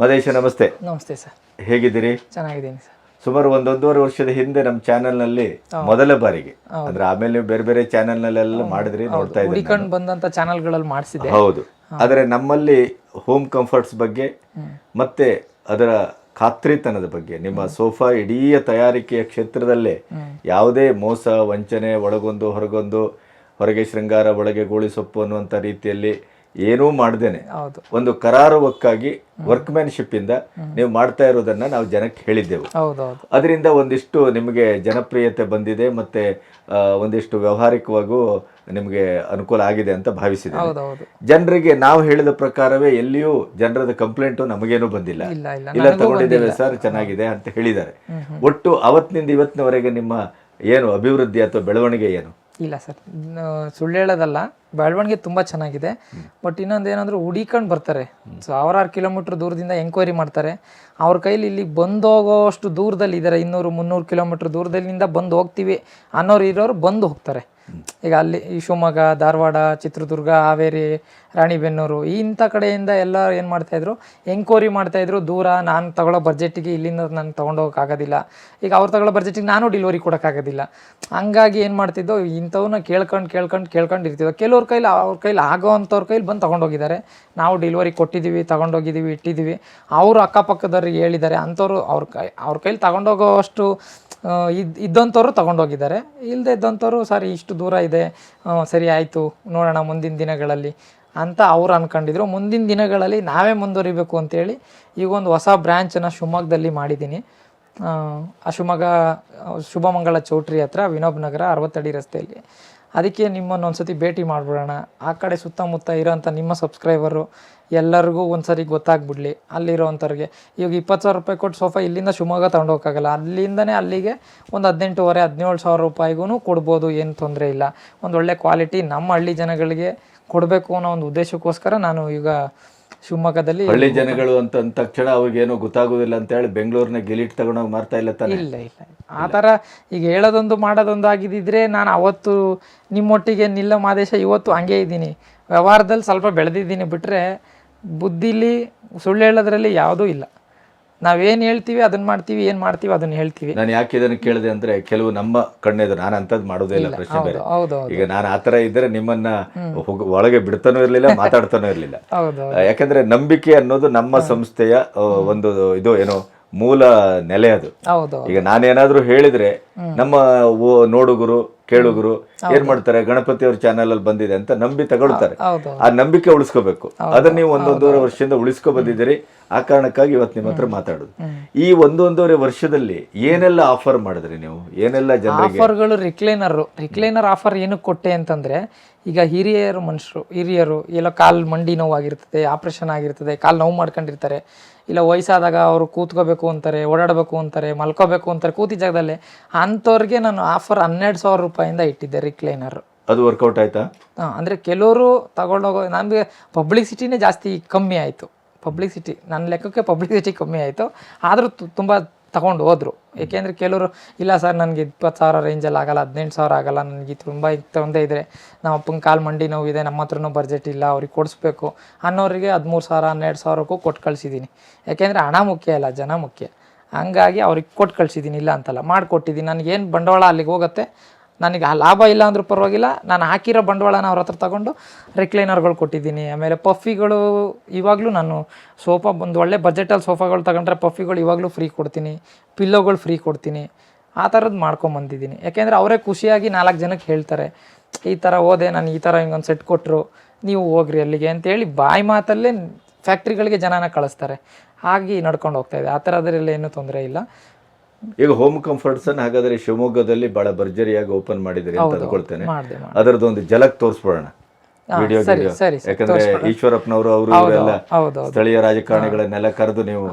ಮದೇಶ ನಮಸ್ತೆ. ನಮಸ್ತೆ ಸರ್. ಹೇಗಿದ್ದೀರಿ? ಚೆನ್ನಾಗಿದ್ದೀನಿ ಸರ್. ಸುಮಾರು ಒಂದೊಂದೂವರೆ ವರ್ಷದ ಹಿಂದೆ ನಮ್ಮ ಚಾನೆಲ್ನಲ್ಲಿ ಮೊದಲ ಬಾರಿಗೆ. ಅಂದ್ರೆ ಆಮೇಲೆ ಬೇರೆ ಬೇರೆ ಚಾನೆಲ್ ನಲ್ಲೆಲ್ಲ ಮಾಡಿದ್ರಿ ನೋಡ್ತಾ ಇದ್ದೀನಿ ಬಂದಂತ ಚಾನೆಲ್ಗಳಲ್ಲಿ ಮಾಡಿಸಿದೆ ಹೌದು ಆದರೆ ನಮ್ಮಲ್ಲಿ ಹೋಮ್ ಕಂಫರ್ಟ್ಸ್ ಬಗ್ಗೆ ಮತ್ತೆ ಅದರ ಖಾತ್ರಿತನದ ಬಗ್ಗೆ ನಿಮ್ಮ ಸೋಫಾ ಇಡೀ ತಯಾರಿಕೆಯ ಕ್ಷೇತ್ರದಲ್ಲೇ ಯಾವುದೇ ಮೋಸ ವಂಚನೆ ಒಳಗೊಂದು ಹೊರಗೊಂದು ಹೊರಗೆ ಶೃಂಗಾರ ಒಳಗೆ ಗೋಳಿ ಸೊಪ್ಪು ಅನ್ನುವಂಥ ರೀತಿಯಲ್ಲಿ ಏನೂ ಮಾಡ್ದೇನೆ. ಒಂದು ಕರಾರುವಕ್ಕಾಗಿ ವರ್ಕ್ಮ್ಯಾನ್ಶಿಪ್ ಇಂದ ನೀವು ಮಾಡ್ತಾ ಇರೋದನ್ನ ನಾವು ಜನಕ್ಕೆ ಹೇಳಿದ್ದೆವು. ಅದರಿಂದ ಒಂದಿಷ್ಟು ನಿಮಗೆ ಜನಪ್ರಿಯತೆ ಬಂದಿದೆ ಮತ್ತೆ ಒಂದಿಷ್ಟು ವ್ಯವಹಾರಿಕವಾಗೂ ನಿಮಗೆ ಅನುಕೂಲ ಆಗಿದೆ ಅಂತ ಭಾವಿಸಿದೆ ಜನರಿಗೆ ನಾವು ಹೇಳಿದ ಪ್ರಕಾರವೇ ಎಲ್ಲಿಯೂ ಜನರದ ಕಂಪ್ಲೇಂಟು ನಮಗೇನು ಬಂದಿಲ್ಲ. ಇಲ್ಲ ತಗೊಂಡಿದ್ದೇವೆ ಸರ್ ಚೆನ್ನಾಗಿದೆ ಅಂತ ಹೇಳಿದ್ದಾರೆ. ಒಟ್ಟು ಅವತ್ತಿನಿಂದ ಇವತ್ತಿನವರೆಗೆ ನಿಮ್ಮ ಏನು ಅಭಿವೃದ್ಧಿ ಅಥವಾ ಬೆಳವಣಿಗೆ ಏನು? ಇಲ್ಲ ಸರ್. ಸುಳ್ಳು ಹೇಳೋದಲ್ಲ, ಬೆಳವಣಿಗೆ ತುಂಬ ಚೆನ್ನಾಗಿದೆ. ಬಟ್ ಇನ್ನೊಂದು ಏನಂದ್ರೆ ಹುಡಿಕೊಂಡು ಬರ್ತಾರೆ. ಸಾವಿರಾರು ಕಿಲೋಮೀಟ್ರ್ ದೂರದಿಂದ ಎಂಕ್ವೈರಿ ಮಾಡ್ತಾರೆ. ಅವ್ರ ಕೈಲಿ ಇಲ್ಲಿ ಬಂದು ಹೋಗೋಷ್ಟು ದೂರದಲ್ಲಿ ಇದ್ದಾರೆ ಇನ್ನೂರು ಮುನ್ನೂರು ಕಿಲೋಮೀಟ್ರ್ ದೂರದಲ್ಲಿಂದ ಬಂದು ಹೋಗ್ತೀವಿ ಅನ್ನೋರು ಇರೋರು ಬಂದು ಹೋಗ್ತಾರೆ. ಈಗ ಅಲ್ಲಿ ಈ ಶಿವಮೊಗ್ಗ, ಧಾರವಾಡ, ಚಿತ್ರದುರ್ಗ, ಹಾವೇರಿ, ರಾಣಿಬೆನ್ನೂರು ಇಂಥ ಕಡೆಯಿಂದ ಎಲ್ಲ ಏನು ಮಾಡ್ತಾಯಿದ್ರು ಎಂಕ್ವೈರಿ ಮಾಡ್ತಾಯಿದ್ರು ದೂರ ನಾನು ತಗೊಳ್ಳೋ ಬಜೆಟಿಗೆ ಇಲ್ಲಿಂದ ನಾನು ತೊಗೊಂಡೋಗೋಕ್ಕಾಗೋದಿಲ್ಲ. ಈಗ ಅವ್ರು ತಗೊಳ್ಳೋ ಬಜೆಟಿಗೆ ನಾನು ಡಿಲಿವರಿ ಕೊಡೋಕ್ಕಾಗೋದಿಲ್ಲ. ಹಂಗಾಗಿ ಏನು ಮಾಡ್ತಿದ್ದೋ ಇಂಥವನ್ನ ಕೇಳ್ಕೊಂಡು ಕೇಳ್ಕೊಂಡು ಕೇಳ್ಕೊಂಡು ಇರ್ತಿದ್ದೋ, ಕೆಲವ್ರ ಕೈಲಿ ಅವ್ರ ಕೈಲಿ ಆಗೋ ಅಂಥವ್ರ ಕೈಲಿ ಬಂದು ತೊಗೊಂಡೋಗಿದ್ದಾರೆ. ನಾವು ಡಿಲಿವರಿ ಕೊಟ್ಟಿದ್ದೀವಿ, ತೊಗೊಂಡೋಗಿದ್ದೀವಿ, ಇಟ್ಟಿದ್ದೀವಿ. ಅವರು ಅಕ್ಕಪಕ್ಕದವ್ರಿಗೆ ಹೇಳಿದ್ದಾರೆ, ಅಂಥವ್ರು ಅವ್ರ ಕೈ, ಅವ್ರ ಕೈಲಿ ತೊಗೊಂಡೋಗೋ ಅಷ್ಟು ಇದ್ದಂಥವ್ರು ತೊಗೊಂಡೋಗಿದ್ದಾರೆ. ಇಲ್ಲದೆ ಇದ್ದಂಥವ್ರು ಸರಿ, ಇಷ್ಟು ದೂರ ಇದೆ. ಸರಿ ಆಯಿತು, ನೋಡೋಣ ಮುಂದಿನ ದಿನಗಳಲ್ಲಿ ಅಂತ ಅವ್ರು ಅಂದ್ಕೊಂಡಿದ್ರು ಮುಂದಿನ ದಿನಗಳಲ್ಲಿ ನಾವೇ ಮುಂದುವರಿಬೇಕು ಅಂತೇಳಿ ಈಗ ಒಂದು ಹೊಸ ಬ್ರ್ಯಾಂಚನ್ನು ಶಿವಮೊಗ್ಗದಲ್ಲಿ ಮಾಡಿದ್ದೀನಿ. ಆ ಶಿವಮೊಗ್ಗ ಶುಭಮಂಗಳ ಚೌಟ್ರಿ ಹತ್ರ ವಿನೋಬ್ ನಗರ ಅರವತ್ತಡಿ ರಸ್ತೆಯಲ್ಲಿ. ಅದಕ್ಕೆ ನಿಮ್ಮನ್ನು ಒಂದು ಸತಿ ಭೇಟಿ ಮಾಡಿಬಿಡೋಣ. ಆ ಕಡೆ ಸುತ್ತಮುತ್ತ ಇರೋಂಥ ನಿಮ್ಮ ಸಬ್ಸ್ಕ್ರೈಬರು ಎಲ್ಲರಿಗೂ ಒಂದ್ಸರಿ ಗೊತ್ತಾಗ್ಬಿಡಲಿ. ಅಲ್ಲಿರೋವಂಥವ್ರಿಗೆ ಈಗ ಇಪ್ಪತ್ತು ಸಾವಿರ ರೂಪಾಯಿ ಕೊಟ್ಟು ಸೋಫಾ ಇಲ್ಲಿಂದ ಶಿವಮೊಗ್ಗ ತೊಗೊಂಡೋಗೋಕ್ಕಾಗಲ್ಲ. ಅಲ್ಲಿಂದನೇ ಅಲ್ಲಿಗೆ ಒಂದು ಹದಿನೆಂಟುವರೆ, ಹದಿನೇಳು ಸಾವಿರ ರೂಪಾಯಿಗೂ ಕೊಡ್ಬೋದು, ಏನು ತೊಂದರೆ ಇಲ್ಲ. ಒಂದು ಒಳ್ಳೆ ಕ್ವಾಲಿಟಿ ನಮ್ಮ ಹಳ್ಳಿ ಜನಗಳಿಗೆ ಕೊಡಬೇಕು ಅನ್ನೋ ಒಂದು ಉದ್ದೇಶಕ್ಕೋಸ್ಕರ ನಾನು ಈಗ ಶಿವಮೊಗ್ಗದಲ್ಲಿ ಹಳ್ಳಿ ಜನಗಳು ಅಂತ ಅಂದ ತಕ್ಷಣ ಅವ್ರಿಗೇನು ಗೊತ್ತಾಗೋದಿಲ್ಲ ಅಂತ ಹೇಳಿ ಬೆಂಗಳೂರಿನ ಗಿಲಿಟ್ ತಗೊಂಡೋಗಿ ಮಾರ್ತಾ ಇಲ್ಲ ತಾನೆ? ಇಲ್ಲ ಇಲ್ಲ ಆ ಥರ ಈಗ ಹೇಳೋದೊಂದು ಮಾಡೋದೊಂದು ಆಗಿದ್ದಿದ್ರೆ ನಾನು ಅವತ್ತು ನಿಮ್ಮೊಟ್ಟಿಗೆ ನಿಲ್ಲ ಮಾದೇಶ ಇವತ್ತು ಹಂಗೆ ಇದ್ದೀನಿ. ವ್ಯವಹಾರದಲ್ಲಿ ಸ್ವಲ್ಪ ಬೆಳೆದಿದ್ದೀನಿ ಬಿಟ್ಟರೆ ಬುದ್ಧಿಲಿ ಸುಳ್ಳು ಹೇಳೋದ್ರಲ್ಲಿ ಯಾವುದೂ ಇಲ್ಲ. ನಾವೇನು ಹೇಳ್ತೀವಿ ಅದನ್ನ ಮಾಡ್ತೀವಿ ಏನು ಮಾಡ್ತೀವಿ ಅದನ್ನ ಹೇಳ್ತೀವಿ. ನಾನು ಯಾಕೆ ಇದನ್ನು ಕೇಳಿದೆ ಅಂದ್ರೆ ಕೆಲವು ನಮ್ಮ ಕಣ್ಣೆದು ನಾನು ಅಂಥದ್ದು ಮಾಡೋದೇ ಇಲ್ಲ ಪ್ರಶ್ನೆ ಬೇರೆ. ಈಗ ನಾನು ಆತರ ಇದ್ರೆ ನಿಮ್ಮನ್ನ ಹೋಗ್- ಒಳಗೆ ಬಿಡ್ತಾನೂ ಇರಲಿಲ್ಲ ಮಾತಾಡ್ತಾನೂ ಇರಲಿಲ್ಲ. ಯಾಕಂದ್ರೆ ನಂಬಿಕೆ ಅನ್ನೋದು ನಮ್ಮ ಸಂಸ್ಥೆಯ ಒಂದು ಇದು ಏನು ಮೂಲ ನೆಲೆ ಅದು. ಈಗ ನಾನೇನಾದ್ರೂ ಹೇಳಿದ್ರೆ ನಮ್ಮ ನೋಡುಗರು ಕೇಳುಗರು ಏನ್ ಮಾಡ್ತಾರೆ? ಗಣಪತಿ ಅವ್ರ ಚಾನೆಲ್ ಅಲ್ಲಿ ಬಂದಿದೆ ಅಂತ ನಂಬಿ ತಗೊಳ್ತಾರೆ. ಆ ನಂಬಿಕೆ ಉಳಿಸ್ಕೋಬೇಕು. ಅದನ್ನ ನೀವು ಒಂದೊಂದೂವರೆ ವರ್ಷದಿಂದ ಉಳಿಸ್ಕೊ ಬಂದಿದ್ದೀರಿ ಆ ಕಾರಣಕ್ಕಾಗಿ ಇವತ್ತು ನಿಮ್ಮ ಹತ್ರ ಮಾತಾಡುದು. ಈ ಒಂದೊಂದೂವರೆ ವರ್ಷದಲ್ಲಿ ಏನೆಲ್ಲ ಆಫರ್ ಮಾಡಿದ್ರಿ ನೀವು? ಏನೆಲ್ಲ ಆಫರ್ಗಳು ರಿಕ್ಲೈನರ್ ರಿಕ್ಲೈನರ್ ಆಫರ್ ಏನಕ್ಕೆ ಕೊಟ್ಟೆ ಅಂತಂದ್ರೆ ಈಗ ಹಿರಿಯರು ಮನುಷ್ಯರು ಹಿರಿಯರು ಎಲ್ಲ ಕಾಲ್ ಮಂಡಿ ನೋವಾಗಿರ್ತದೆ ಆಪರೇಷನ್ ಆಗಿರ್ತದೆ ಕಾಲ್ ನೋವು ಮಾಡ್ಕೊಂಡಿರ್ತಾರೆ. ಇಲ್ಲ ವಯಸ್ಸಾದಾಗ ಅವರು ಕೂತ್ಕೋಬೇಕು ಅಂತಾರೆ ಓಡಾಡಬೇಕು ಅಂತಾರೆ ಮಲ್ಕೋಬೇಕು ಅಂತಾರೆ ಕೂತಿ ಜಾಗದಲ್ಲಿ ಅಂಥವ್ರಿಗೆ ನಾನು ಆಫರ್ ಹನ್ನೆರಡು ಸಾವಿರ ರೂಪಾಯಿಂದ ಇಟ್ಟಿದ್ದೆ ರಿಕ್ಲೈನರ್ ಅದು ವರ್ಕೌಟ್ ಆಯ್ತಾ? ಅಂದರೆ ಕೆಲವರು ತಗೊಂಡೋಗೋ ನನಗೆ ಪಬ್ಲಿಸಿಟಿನೇ ಜಾಸ್ತಿ ಕಮ್ಮಿ ಆಯಿತು. ಪಬ್ಲಿಸಿಟಿ ನನ್ನ ಲೆಕ್ಕಕ್ಕೆ ಪಬ್ಲಿಸಿಟಿ ಕಮ್ಮಿ ಆಯಿತು. ಆದರೂ ತುಂಬ ತಗೊಂಡು ಹೋದ್ರು. ಏಕೆಂದರೆ ಕೆಲವರು ಇಲ್ಲ ಸರ್ ನನಗೆ ಇಪ್ಪತ್ತು ಸಾವಿರ ರೇಂಜಲ್ಲಿ ಆಗಲ್ಲ ಹದಿನೆಂಟು ಸಾವಿರ ಆಗಲ್ಲ ನನಗೆ ತುಂಬ ತೊಂದರೆ ಇದ್ರೆ ನಮ್ಮ ಅಪ್ಪನ ಕಾಲು ಮಂಡಿ ನೋವಿದೆ ನಮ್ಮ ಹತ್ರನೂ ಬಜೆಟ್ ಇಲ್ಲ ಅವ್ರಿಗೆ ಕೊಡಿಸ್ಬೇಕು ಅನ್ನೋರಿಗೆ ಹದಿಮೂರು ಸಾವಿರ ಹನ್ನೆರಡು ಸಾವಿರಕ್ಕೂ ಕೊಟ್ಟು ಕಳಿಸಿದ್ದೀನಿ. ಯಾಕೆಂದರೆ ಹಣ ಮುಖ್ಯ ಅಲ್ಲ ಜನ ಮುಖ್ಯ. ಹಂಗಾಗಿ ಅವ್ರಿಗೆ ಕೊಟ್ಟು ಕಳಿಸಿದ್ದೀನಿ ಇಲ್ಲ ಅಂತಲ್ಲ. ಮಾಡಿಕೊಟ್ಟಿದ್ದೀನಿ. ನನಗೇನು ಬಂಡವಾಳ ಅಲ್ಲಿಗೆ ಹೋಗುತ್ತೆ ನನಗೆ ಆ ಲಾಭ ಇಲ್ಲ ಅಂದರೂ ಪರವಾಗಿಲ್ಲ. ನಾನು ಹಾಕಿರೋ ಬಂಡವಾಳನ ಅವ್ರ ಹತ್ರ ತಗೊಂಡು ರಿಕ್ಲೈನರ್ಗಳು ಕೊಟ್ಟಿದ್ದೀನಿ. ಆಮೇಲೆ ಪಫಿಗಳು ಇವಾಗಲೂ ನಾನು ಸೋಫಾ ಒಂದು ಒಳ್ಳೆ ಬಜೆಟಲ್ಲಿ ಸೋಫಾಗಳು ತಗೊಂಡ್ರೆ ಪಫಿಗಳು ಇವಾಗಲೂ ಫ್ರೀ ಕೊಡ್ತೀನಿ. ಪಿಲ್ಲೋಗಳು ಫ್ರೀ ಕೊಡ್ತೀನಿ. ಆ ಥರದ್ದು ಮಾಡ್ಕೊಂಬಂದಿದ್ದೀನಿ ಯಾಕೆಂದರೆ ಅವರೇ ಖುಷಿಯಾಗಿ ನಾಲ್ಕು ಜನಕ್ಕೆ ಹೇಳ್ತಾರೆ, ಈ ಥರ ಹೋದೆ, ನಾನು ಈ ಥರ ಹಿಂಗೊಂದು ಸೆಟ್ ಕೊಟ್ಟರು ನೀವು ಹೋಗ್ರಿ ಅಲ್ಲಿಗೆ. ಅಂತೇಳಿ ಬಾಯಿ ಮಾತಲ್ಲೇ ಫ್ಯಾಕ್ಟ್ರಿಗಳಿಗೆ ಜನನ ಕಳಿಸ್ತಾರೆ. ಹಾಗೆ ನಡ್ಕೊಂಡು ಹೋಗ್ತಾ ಇದೆ. ಆ ಥರದ್ರಲ್ಲಿ ಏನೂ ತೊಂದರೆ ಇಲ್ಲ. ಈಗ ಹೋಮ್ ಕಂಫರ್ಟ್ಸ್ ಅನ್ನ ಹಾಗಾದ್ರೆ ಶಿವಮೊಗ್ಗದಲ್ಲಿ ಬಹಳ ಭರ್ಜರಿಯಾಗಿ ಓಪನ್ ಮಾಡಿದಿರಿ ಅಂತ ಅಂದ್ಕೊಳ್ತೇನೆ ಅದರದೊಂದು ಜಲಕ್ ತೋರಿಸ್ಬಿಡೋಣ. ವಿಡಿಯೋ ಯಾಕಂದ್ರೆ ಈಶ್ವರಪ್ಪನವರು ಅವರು ಎಲ್ಲ ಸ್ಥಳೀಯ ರಾಜಕಾರಣಿಗಳನ್ನೆಲ್ಲ ಕರೆದು ನೀವು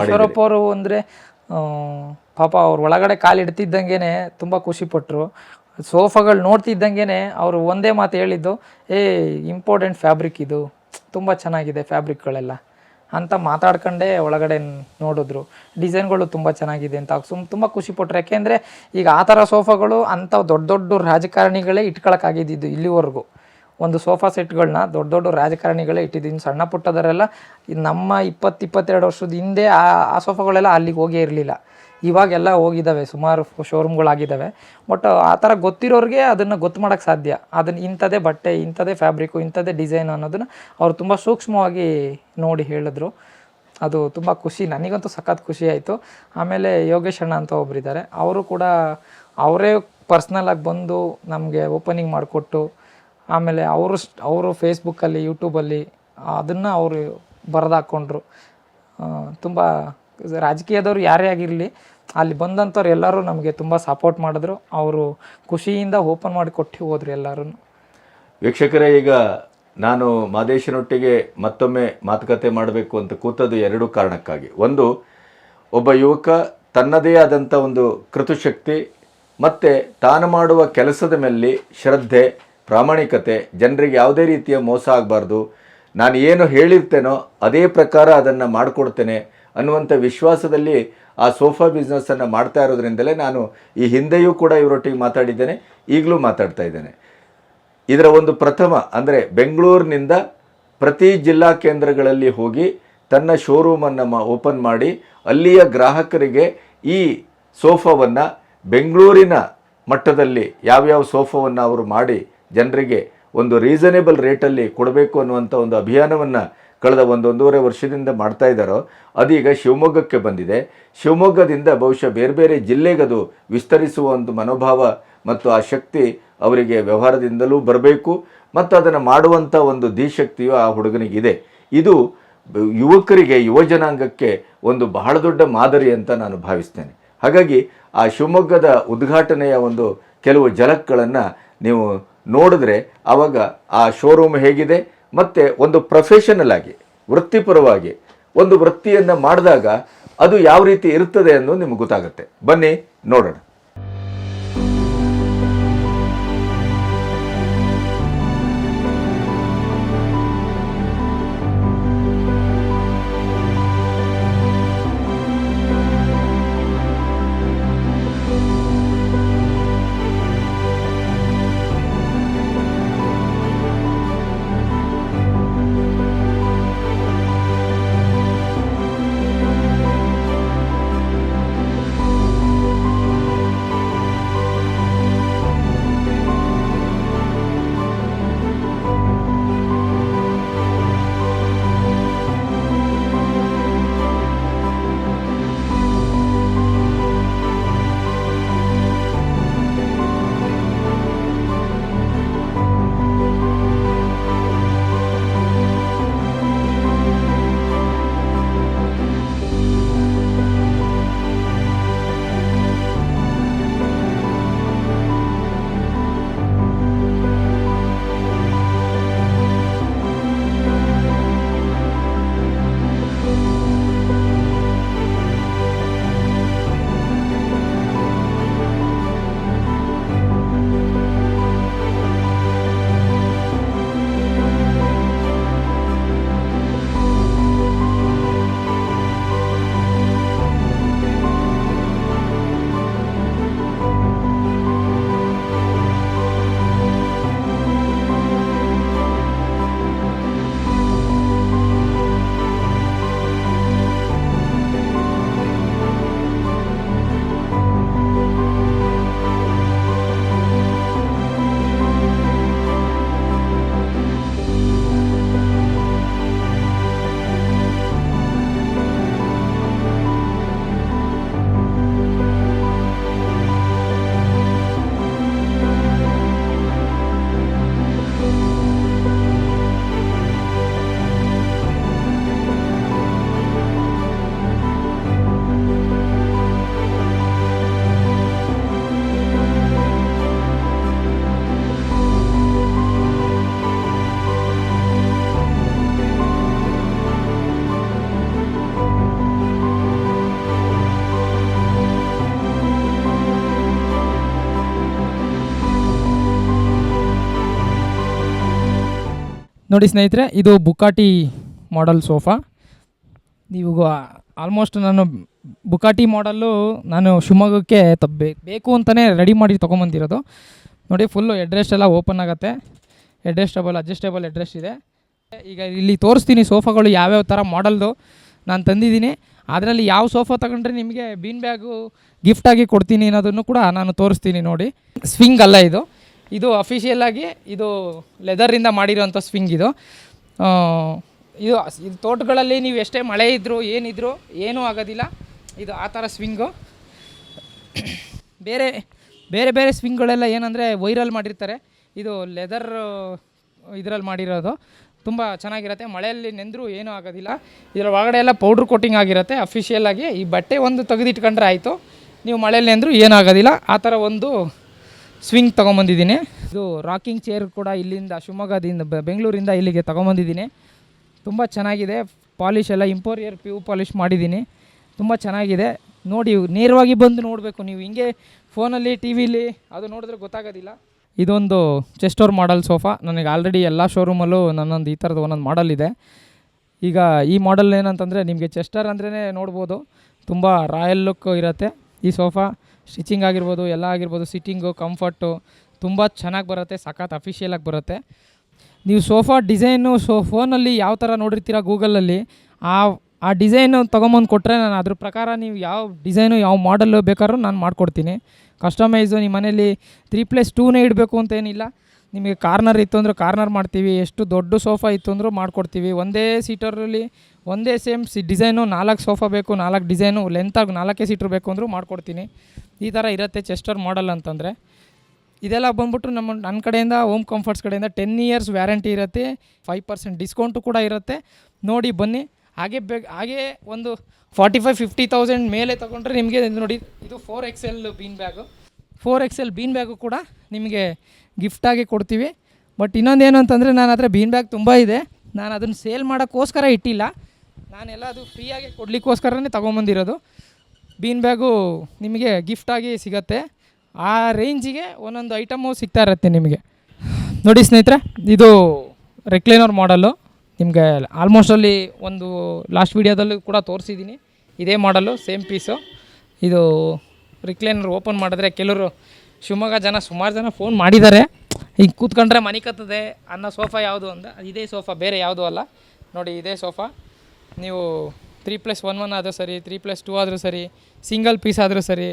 ಈಶ್ವರಪ್ಪ ಅವರು ಅಂದ್ರೆ ಪಾಪ ಅವ್ರು ಒಳಗಡೆ ಕಾಲಿಡ್ತಿದ್ದಂಗೆನೆ ತುಂಬಾ ಖುಷಿ ಪಟ್ರು. ಸೋಫಾಗಳು ನೋಡ್ತಿದ್ದಂಗೆನೆ ಅವರು ಒಂದೇ ಮಾತು ಹೇಳಿದ್ದು ಏ ಇಂಪಾರ್ಟೆಂಟ್ ಫ್ಯಾಬ್ರಿಕ್ ಇದು. ತುಂಬಾ ಚೆನ್ನಾಗಿದೆ ಫ್ಯಾಬ್ರಿಕ್ಗಳೆಲ್ಲ ಅಂತ ಮಾತಾಡ್ಕೊಂಡೇ ಒಳಗಡೆ ನೋಡಿದ್ರು. ಡಿಸೈನ್ಗಳು ತುಂಬ ಚೆನ್ನಾಗಿದೆ ಅಂತ ಸುಮ್ ತುಂಬ ಖುಷಿಪಟ್ರು ಯಾಕೆಂದರೆ ಈಗ ಆ ಥರ ಸೋಫಾಗಳು ಅಂಥ ದೊಡ್ಡ ದೊಡ್ಡ ರಾಜಕಾರಣಿಗಳೇ ಇಟ್ಕೊಳಕ್ಕಾಗಿದ್ದು ಇಲ್ಲಿವರೆಗೂ. ಒಂದು ಸೋಫಾ ಸೆಟ್ಗಳನ್ನ ದೊಡ್ಡ ದೊಡ್ಡ ರಾಜಕಾರಣಿಗಳೇ ಇಟ್ಟಿದ್ದೀನಿ ಸಣ್ಣ ಪುಟ್ಟದರೆಲ್ಲ ನಮ್ಮ ಇಪ್ಪತ್ತು ಇಪ್ಪತ್ತೆರಡು ವರ್ಷದ ಹಿಂದೆ ಆ ಸೋಫಾಗಳೆಲ್ಲ ಅಲ್ಲಿಗೆ ಹೋಗೇ ಇರಲಿಲ್ಲ. ಇವಾಗೆಲ್ಲ ಹೋಗಿದ್ದಾವೆ, ಸುಮಾರು ಶೋರೂಮ್ಗಳಾಗಿದ್ದಾವೆ ಬಟ್ ಆ ಥರ ಗೊತ್ತಿರೋರಿಗೆ ಅದನ್ನು ಗೊತ್ತು ಮಾಡೋಕ್ಕೆ ಸಾಧ್ಯ. ಅದನ್ನು ಇಂಥದೇ ಬಟ್ಟೆ ಇಂಥದೇ ಫ್ಯಾಬ್ರಿಕ್ಕು ಇಂಥದೇ ಡಿಸೈನ್ ಅನ್ನೋದನ್ನು ಅವರು ತುಂಬ ಸೂಕ್ಷ್ಮವಾಗಿ ನೋಡಿ ಹೇಳಿದ್ರು. ಅದು ತುಂಬ ಖುಷಿ, ನನಗಂತೂ ಸಖತ್ ಖುಷಿ ಆಯಿತು. ಆಮೇಲೆ ಯೋಗೇಶ್ ಅಣ್ಣ ಅಂತ ಒಬ್ಬರಿದ್ದಾರೆ ಅವರು ಕೂಡ ಅವರೇ ಪರ್ಸ್ನಲಾಗಿ ಬಂದು ನಮಗೆ ಓಪನಿಂಗ್ ಮಾಡಿಕೊಟ್ಟು, ಆಮೇಲೆ ಅವರು ಅವರು ಫೇಸ್ಬುಕ್ಕಲ್ಲಿ ಯೂಟ್ಯೂಬಲ್ಲಿ ಅದನ್ನು ಅವರು ಬರೆದಾಕ್ಕೊಂಡ್ರು ತುಂಬ ರಾಜಕೀಯದವ್ರು ಯಾರೇ ಆಗಿರಲಿ, ಅಲ್ಲಿ ಬಂದಂಥವ್ರು ಎಲ್ಲರೂ ನಮಗೆ ತುಂಬ ಸಪೋರ್ಟ್ ಮಾಡಿದ್ರು. ಅವರು ಖುಷಿಯಿಂದ ಓಪನ್ ಮಾಡಿ ಕೊಟ್ಟು ಹೋದ್ರು ಎಲ್ಲರೂ ವೀಕ್ಷಕರೇ, ಈಗ ನಾನು ಮಾದೇಶನೊಟ್ಟಿಗೆ ಮತ್ತೊಮ್ಮೆ ಮಾತುಕತೆ ಮಾಡಬೇಕು ಅಂತ ಕೂತದ್ದು ಎರಡು ಕಾರಣಕ್ಕಾಗಿ. ಒಂದು, ಒಬ್ಬ ಯುವಕ ತನ್ನದೇ ಆದಂಥ ಒಂದು ಕೃತುಶಕ್ತಿ, ಮತ್ತು ತಾನು ಮಾಡುವ ಕೆಲಸದ ಮೇಲೆ ಶ್ರದ್ಧೆ, ಪ್ರಾಮಾಣಿಕತೆ, ಜನರಿಗೆ ಯಾವುದೇ ರೀತಿಯ ಮೋಸ ಆಗಬಾರ್ದು. ನಾನು ಏನು ಹೇಳಿರ್ತೇನೋ ಅದೇ ಪ್ರಕಾರ ಅದನ್ನು ಮಾಡಿಕೊಡ್ತೇನೆ. ಅನ್ನುವಂಥ ವಿಶ್ವಾಸದಲ್ಲಿ ಆ ಸೋಫಾ ಬಿಸ್ನೆಸ್ಸನ್ನು ಮಾಡ್ತಾ ಇರೋದ್ರಿಂದಲೇ ನಾನು ಈ ಹಿಂದೆಯೂ ಕೂಡ ಇವರೊಟ್ಟಿಗೆ ಮಾತಾಡಿದ್ದೇನೆ, ಈಗಲೂ ಮಾತಾಡ್ತಾ ಇದ್ದೇನೆ. ಇದರ ಒಂದು ಪ್ರಥಮ ಅಂದರೆ ಬೆಂಗಳೂರಿನಿಂದ ಪ್ರತಿ ಜಿಲ್ಲಾ ಕೇಂದ್ರಗಳಲ್ಲಿ ಹೋಗಿ ತನ್ನ ಶೋರೂಮನ್ನು ಮ ಓಪನ್ ಮಾಡಿ ಅಲ್ಲಿಯ ಗ್ರಾಹಕರಿಗೆ ಈ ಸೋಫಾವನ್ನು ಬೆಂಗಳೂರಿನ ಮಟ್ಟದಲ್ಲಿ ಯಾವ್ಯಾವ ಸೋಫಾವನ್ನು ಅವರು ಮಾಡಿ ಜನರಿಗೆ ಒಂದು ರೀಸನೇಬಲ್ ರೇಟಲ್ಲಿ ಕೊಡಬೇಕು ಅನ್ನುವಂಥ ಒಂದು ಅಭಿಯಾನವನ್ನು ಕಳೆದ ಒಂದೊಂದೂವರೆ ವರ್ಷದಿಂದ ಮಾಡ್ತಾ ಇದ್ದಾರೋ, ಅದೀಗ ಶಿವಮೊಗ್ಗಕ್ಕೆ ಬಂದಿದೆ. ಶಿವಮೊಗ್ಗದಿಂದ ಬಹುಶಃ ಬೇರೆ ಬೇರೆ ಜಿಲ್ಲೆಗದು ವಿಸ್ತರಿಸುವ ಒಂದು ಮನೋಭಾವ ಮತ್ತು ಆ ಶಕ್ತಿ ಅವರಿಗೆ ವ್ಯವಹಾರದಿಂದಲೂ ಬರಬೇಕು. ಮತ್ತು ಅದನ್ನು ಮಾಡುವಂಥ ಒಂದು ಧೀಶಕ್ತಿಯು ಆ ಹುಡುಗನಿಗಿದೆ. ಇದು ಯುವಕರಿಗೆ ಯುವಜನಾಂಗಕ್ಕೆ ಒಂದು ಬಹಳ ದೊಡ್ಡ ಮಾದರಿ ಅಂತ ನಾನು ಭಾವಿಸ್ತೇನೆ. ಹಾಗಾಗಿ ಆ ಶಿವಮೊಗ್ಗದ ಉದ್ಘಾಟನೆಯ ಒಂದು ಕೆಲವು ಜಲಕ್ಗಳನ್ನು ನೀವು ನೋಡಿದ್ರೆ ಆವಾಗ ಆ ಶೋರೂಮ್ ಹೇಗಿದೆ ಮತ್ತು ಒಂದು ಪ್ರೊಫೆಷನಲ್ ಆಗಿ, ವೃತ್ತಿಪರವಾಗಿ, ಒಂದು ವೃತ್ತಿಯನ್ನು ಮಾಡಿದಾಗ ಅದು ಯಾವ ರೀತಿ ಇರುತ್ತದೆ ಅನ್ನೋದು ನಿಮ್ಗೆ ಗೊತ್ತಾಗುತ್ತೆ. ಬನ್ನಿ, ನೋಡೋಣ. ನೋಡಿ ಸ್ನೇಹಿತರೆ, ಇದು ಬುಕಾಟಿ ಮಾಡಲ್ ಸೋಫಾ. ನೀವು ಆಲ್ಮೋಸ್ಟ್ ನಾನು ಬುಕಾಟಿ ಮಾಡಲ್ಲು ನಾನು ಶಿವಮೊಗ್ಗಕ್ಕೆ ತಬ್ಬೆ, ಬೇಕು ಅಂತಲೇ ರೆಡಿ ಮಾಡಿ ತೊಗೊಂಬಂದಿರೋದು. ನೋಡಿ ಫುಲ್ಲು ಎಡ್ರೆಸ್ಟ್ ಎಲ್ಲ ಓಪನ್ ಆಗುತ್ತೆ. ಅಡ್ಜಸ್ಟಬಲ್ ಅಡ್ಜಸ್ಟೇಬಲ್ ಎಡ್ರೆಸ್ ಇದೆ. ಈಗ ಇಲ್ಲಿ ತೋರಿಸ್ತೀನಿ ಸೋಫಾಗಳು ಯಾವ್ಯಾವ ಥರ ಮಾಡಲ್ದು ನಾನು ತಂದಿದ್ದೀನಿ. ಅದರಲ್ಲಿ ಯಾವ ಸೋಫಾ ತಗೊಂಡ್ರೆ ನಿಮಗೆ ಬೀನ್ ಬ್ಯಾಗು ಗಿಫ್ಟಾಗಿ ಕೊಡ್ತೀನಿ ಅನ್ನೋದನ್ನು ಕೂಡ ನಾನು ತೋರಿಸ್ತೀನಿ ನೋಡಿ. ಸ್ವಿಂಗ್ ಅಲ್ಲ ಇದು. ಇದು ಅಫಿಷಿಯಲ್ ಆಗಿ ಇದು ಲೆದರಿಂದ ಮಾಡಿರೋಂಥ ಸ್ವಿಂಗ್ ಇದು. ಇದು ಇದು ತೋಟಗಳಲ್ಲಿ ನೀವು ಎಷ್ಟೇ ಮಳೆ ಇದ್ದರೂ ಏನಿದ್ರು ಏನೂ ಆಗೋದಿಲ್ಲ. ಇದು ಆ ಥರ ಸ್ವಿಂಗು ಬೇರೆ ಬೇರೆ ಬೇರೆ ಸ್ವಿಂಗ್ಗಳೆಲ್ಲ ಏನಂದರೆ ವೈರಲ್ ಮಾಡಿರ್ತಾರೆ. ಇದು ಲೆದರ್ ಇದರಲ್ಲಿ ಮಾಡಿರೋದು. ತುಂಬ ಚೆನ್ನಾಗಿರುತ್ತೆ. ಮಳೆಯಲ್ಲಿ ನೆಂದರೂ ಏನೂ ಆಗೋದಿಲ್ಲ. ಇದರ ಒಳಗಡೆ ಎಲ್ಲ ಪೌಡ್ರ್ ಕೋಟಿಂಗ್ ಆಗಿರುತ್ತೆ. ಅಫಿಷಿಯಲ್ ಆಗಿ ಈ ಬಟ್ಟೆ ಒಂದು ತೆಗೆದಿಟ್ಕೊಂಡ್ರೆ ಆಯಿತು. ನೀವು ಮಳೆಯಲ್ಲಿ ನೆಂದರೂ ಏನೂ ಆಗೋದಿಲ್ಲ ಆ ಥರ ಒಂದು ಸ್ವಿಂಗ್ ತೊಗೊಂಬಂದಿದ್ದೀನಿ. ಇದು ರಾಕಿಂಗ್ ಚೇರ್ ಕೂಡ ಇಲ್ಲಿಂದ ಶಿವಮೊಗ್ಗದಿಂದ ಬೆಂಗಳೂರಿಂದ ಇಲ್ಲಿಗೆ ತೊಗೊಂಬಂದಿದ್ದೀನಿ. ತುಂಬ ಚೆನ್ನಾಗಿದೆ. ಪಾಲಿಶ್ ಎಲ್ಲ ಇಂಪೋರಿಯರ್ ಪ್ಯೂ ಪಾಲಿಶ್ ಮಾಡಿದ್ದೀನಿ. ತುಂಬ ಚೆನ್ನಾಗಿದೆ. ನೋಡಿ, ನೇರವಾಗಿ ಬಂದು ನೋಡಬೇಕು. ನೀವು ಹಿಂಗೆ ಫೋನಲ್ಲಿ ಟಿ ವಿಲಿ ಅದು ನೋಡಿದ್ರೆ ಗೊತ್ತಾಗೋದಿಲ್ಲ. ಇದೊಂದು ಚೆಸ್ಟೋರ್ ಮಾಡಲ್ ಸೋಫಾ ನನಗೆ ಆಲ್ರೆಡಿ ಎಲ್ಲ ಶೋರೂಮಲ್ಲೂ ನನ್ನೊಂದು ಈ ಥರದ್ದು ಒಂದೊಂದು ಮಾಡಲ್ ಇದೆ. ಈಗ ಈ ಮಾಡಲ್ ಏನಂತಂದರೆ ನಿಮಗೆ ಚೆಸ್ಟರ್ ಅಂದ್ರೇ ನೋಡ್ಬೋದು. ತುಂಬ ರಾಯಲ್ ಲುಕ್ ಇರುತ್ತೆ ಈ ಸೋಫಾ ಸ್ಟಿಚಿಂಗ್ ಆಗಿರ್ಬೋದು, ಎಲ್ಲ ಆಗಿರ್ಬೋದು ಸಿಟ್ಟಿಂಗು ಕಂಫರ್ಟು ತುಂಬ ಚೆನ್ನಾಗಿ ಬರುತ್ತೆ, ಸಖತ್ ಅಫಿಷಿಯಲಾಗಿ ಬರುತ್ತೆ. ನೀವು ಸೋಫಾ ಡಿಸೈನು ಸೊ ಫೋನಲ್ಲಿ ಯಾವ ಥರ ನೋಡಿರ್ತೀರ ಗೂಗಲಲ್ಲಿ ಆ ಆ ಡಿಸೈನು ತೊಗೊಂಬಂದು ಕೊಟ್ಟರೆ ನಾನು ಅದ್ರ ಪ್ರಕಾರ ನೀವು ಯಾವ ಡಿಸೈನು ಯಾವ ಮಾಡಲ್ಲು ಬೇಕಾದ್ರೂ ನಾನು ಮಾಡಿಕೊಡ್ತೀನಿ. ಕಸ್ಟಮೈಸು ನಿಮ್ಮ ಮನೇಲಿ ತ್ರೀ ಪ್ಲಸ್ ಟೂನೇ ಇಡಬೇಕು ಅಂತ ಏನಿಲ್ಲ. ನಿಮಗೆ ಕಾರ್ನರ್ ಇತ್ತು ಅಂದರೆ ಕಾರ್ನರ್ ಮಾಡ್ತೀವಿ, ಎಷ್ಟು ದೊಡ್ಡ ಸೋಫಾ ಇತ್ತು ಅಂದರೂ ಮಾಡಿಕೊಡ್ತೀವಿ. ಒಂದೇ ಸೀಟರಲ್ಲಿ ಒಂದೇ ಸೇಮ್ ಸಿ ಡಿಸೈನು ನಾಲ್ಕು ಸೋಫಾ ಬೇಕು, ನಾಲ್ಕು ಡಿಸೈನು ಲೆಂತಾಗಿ ನಾಲ್ಕೇ ಸೀಟ್ರ್ ಬೇಕು ಅಂದರೂ ಮಾಡಿಕೊಡ್ತೀನಿ. ಈ ಥರ ಇರುತ್ತೆ ಚೆಸ್ಟರ್ ಮಾಡಲ್ ಅಂತಂದರೆ. ಇದೆಲ್ಲ ಬಂದ್ಬಿಟ್ಟು ನಮ್ಮ ನನ್ನ ಕಡೆಯಿಂದ ಹೋಮ್ ಕಂಫರ್ಟ್ಸ್ ಕಡೆಯಿಂದ ಟೆನ್ ಇಯರ್ಸ್ ವ್ಯಾರಂಟಿ ಇರುತ್ತೆ. ಫೈವ್ ಪರ್ಸೆಂಟ್ ಡಿಸ್ಕೌಂಟು ಕೂಡ ಇರುತ್ತೆ. ನೋಡಿ, ಬನ್ನಿ. ಹಾಗೆ ಬೇಗ, ಹಾಗೆ ಒಂದು ಫಾರ್ಟಿ ಫೈವ್ ಫಿಫ್ಟಿ ತೌಸಂಡ್ ಮೇಲೆ ತೊಗೊಂಡ್ರೆ ನಿಮಗೆ ನೋಡಿ, ಇದು four X L bean bag four X L bean bag ಕೂಡ ನಿಮಗೆ ಗಿಫ್ಟಾಗಿ ಕೊಡ್ತೀವಿ. ಬಟ್ ಇನ್ನೊಂದು ಏನು ಅಂತಂದರೆ ನಾನು ಅದರ ಬೀನ್ ಬ್ಯಾಗ್ ತುಂಬ ಇದೆ. ನಾನು ಅದನ್ನು ಸೇಲ್ ಮಾಡೋಕ್ಕೋಸ್ಕರ ಇಟ್ಟಿಲ್ಲ. ನಾನೆಲ್ಲ ಅದು ಫ್ರೀಯಾಗಿ ಕೊಡಲಿಕ್ಕೋಸ್ಕರನೇ ತೊಗೊಂಬಂದಿರೋದು. ಬೀನ್ ಬ್ಯಾಗು ನಿಮಗೆ ಗಿಫ್ಟಾಗಿ ಸಿಗತ್ತೆ. ಆ ರೇಂಜಿಗೆ ಒಂದೊಂದು ಐಟಮು ಸಿಗ್ತಾ ಇರುತ್ತೆ ನಿಮಗೆ. ನೋಡಿ ಸ್ನೇಹಿತರೆ, ಇದು ರೆಕ್ಲೈನರ್ ಮಾಡಲ್ಲು ನಿಮಗೆ ಆಲ್ಮೋಸ್ಟ್ ಅಲ್ಲಿ ಒಂದು ಲಾಸ್ಟ್ ವೀಡಿಯೋದಲ್ಲೂ ಕೂಡ ತೋರಿಸಿದ್ದೀನಿ ಇದೇ ಮಾಡಲು ಸೇಮ್ ಪೀಸು ಇದು ರಿಕ್ಲೈನರ್ ಓಪನ್ ಮಾಡಿದ್ರೆ ಕೆಲವರು ಶಿವಮೊಗ್ಗ ಜನ ಸುಮಾರು ಜನ ಫೋನ್ ಮಾಡಿದ್ದಾರೆ. ಈಗ ಕೂತ್ಕೊಂಡ್ರೆ ಮನೆ ಕತ್ತದೆ, ಅನ್ನೋ ಸೋಫಾ ಯಾವುದು ಅಂತ ಇದೇ ಸೋಫಾ ಬೇರೆ ಯಾವುದೂ ಅಲ್ಲ. ನೋಡಿ, ಇದೇ ಸೋಫಾ ನೀವು ತ್ರೀ ಪ್ಲಸ್ ಒನ್ ಒನ್ ಆದರೂ ಸರಿ, ತ್ರೀ ಪ್ಲಸ್ ಟೂ ಆದರೂ ಸರಿ, ಸಿಂಗಲ್ ಪೀಸ್ ಆದರೂ ಸರಿ,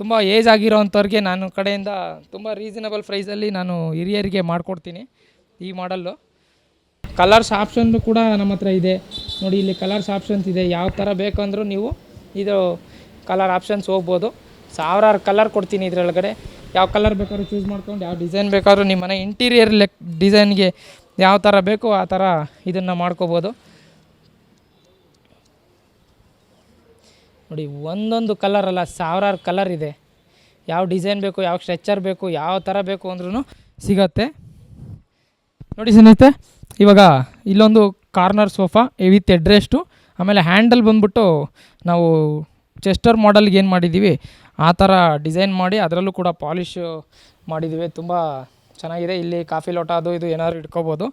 ತುಂಬ ಏಜ್ ಆಗಿರೋವಂಥವ್ರಿಗೆ ನಾನು ಕಡೆಯಿಂದ ತುಂಬ ರೀಸನಬಲ್ ಪ್ರೈಸಲ್ಲಿ ನಾನು ಹಿರಿಯರಿಗೆ ಮಾಡಿಕೊಡ್ತೀನಿ ಈ ಮಾಡಲ್ಲು ಕಲರ್ಸ್ ಆಪ್ಷನ್ ಕೂಡ ನಮ್ಮ ಹತ್ರ ಇದೆ. ನೋಡಿ ಇಲ್ಲಿ ಕಲರ್ಸ್ ಆಪ್ಷನ್ಸ್ ಇದೆ. ಯಾವ ಥರ ಬೇಕಂದ್ರೂ ನೀವು ಇದು ಕಲರ್ ಆಪ್ಷನ್ಸ್ ಹೋಗ್ಬೋದು. ಸಾವಿರಾರು ಕಲರ್ ಕೊಡ್ತೀನಿ ಇದರೊಳಗಡೆ. ಯಾವ ಕಲರ್ ಬೇಕಾದ್ರೂ ಚೂಸ್ ಮಾಡ್ಕೊಂಡು, ಯಾವ ಡಿಸೈನ್ ಬೇಕಾದ್ರೂ ನಿಮ್ಮ ಮನೆ ಇಂಟೀರಿಯರ್ ಲೆಕ್ ಡಿಸೈನ್ಗೆ ಯಾವ ಥರ ಬೇಕೋ ಆ ಥರ ಇದನ್ನು ಮಾಡ್ಕೋಬೋದು. ನೋಡಿ, ಒಂದೊಂದು ಕಲರಲ್ಲ ಸಾವಿರಾರು ಕಲರ್ ಇದೆ. ಯಾವ ಡಿಸೈನ್ ಬೇಕು, ಯಾವ ಸ್ಟ್ರೆಚ್ಚರ್ ಬೇಕು, ಯಾವ ಥರ ಬೇಕು ಅಂದ್ರೂ ಸಿಗತ್ತೆ. ನೋಡಿ ಸ್ನೇಹಿತರೆ, ಇವಾಗ ಇಲ್ಲೊಂದು ಕಾರ್ನರ್ ಸೋಫಾ ವಿತ್ ಎಡ್ರೆಸ್ಟು ಆಮೇಲೆ ಹ್ಯಾಂಡಲ್ ಬಂದ್ಬಿಟ್ಟು ನಾವು ಚೆಸ್ಟರ್ ಮಾಡಲ್ಗೆ ಏನು ಮಾಡಿದ್ದೀವಿ ಆ ಥರ ಡಿಸೈನ್ ಮಾಡಿ, ಅದರಲ್ಲೂ ಕೂಡ ಪಾಲಿಶ್ ಮಾಡಿದ್ದೀವಿ ತುಂಬ ಚೆನ್ನಾಗಿದೆ. ಇಲ್ಲಿ ಕಾಫಿ ಲೋಟ ಅದು ಇದು ಏನಾದರೂ ಇಟ್ಕೋಬೋದು.